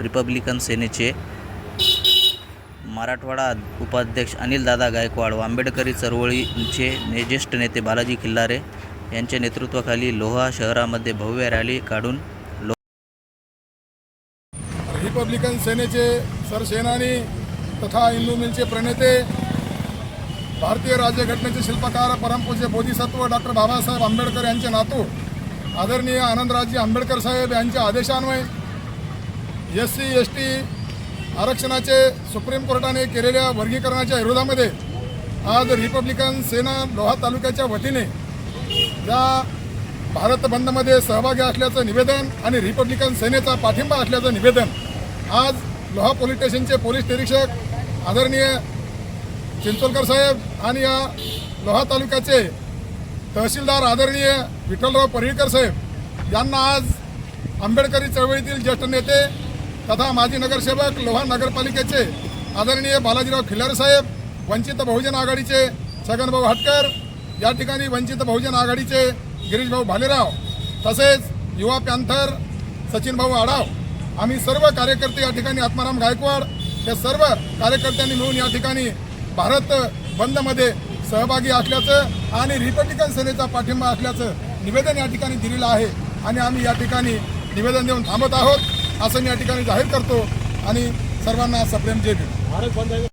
Republican सेनेचे मराठवाडा उपाध्यक्ष अनिलदादा गायकवाड व आंबेडकरी चळवळीचे ने- ज्येष्ठ नेते बालाजी खिल्लारे यांच्या नेतृत्वाखाली लोहा शहरामध्ये भव्य रॅली काढून लो रिपब्लिकन सेनेचे सरसेनानी तथा हिंदू मिलचे प्रणेते भारतीय राज्यघटनेचे शिल्पकार परमपूज्य बोधिसत्व डॉक्टर बाबासाहेब आंबेडकर यांचे नातू आदरणीय आनंदराजी आंबेडकर साहेब यांच्या आदेशान्वये एस सी एस टी आरक्षणाचे सुप्रीम कोर्टाने केलेल्या वर्गीकरणाच्या विरोधामध्ये आज रिपब्लिकन सेना लोहा तालुक्याच्या वतीने या भारत बंदमध्ये सहभागी असल्याचं निवेदन आणि रिपब्लिकन सेनेचा पाठिंबा असल्याचं निवेदन आज लोहा पोलीस स्टेशनचे पोलीस निरीक्षक आदरणीय चिंचोलकर साहेब आणि या लोहा तालुक्याचे तहसीलदार आदरणीय विठ्ठलराव परीळकर साहेब यांना आज आंबेडकरी चळवळीतील ज्येष्ठ नेते तथा माजी नगरसेवक लोहा नगरपालिकेचे आदरणीय बालाजीराव खिल्लार साहेब वंचित बहुजन आघाडीचे छगनभाऊ हटकर या ठिकाणी वंचित बहुजन आघाडीचे गिरीशभाऊ भालेराव तसेच युवा पॅन्थर सचिनभाऊ आढाव. आम्ही सर्व कार्यकर्ते या ठिकाणी आत्माराम गायकवाड हे सर्व कार्यकर्त्यांनी मिळून या ठिकाणी भारत बंदमध्ये सहभागी असल्याचं आणि रिपब्लिकन सेनेचा पाठिंबा असल्याचं निवेदन या ठिकाणी दिलेलं आहे आणि आम्ही या ठिकाणी निवेदन देऊन थांबत आहोत. असं मी या ठिकाणी जाहीर करतो आणि सर्वांना सप्रेम जय भीम.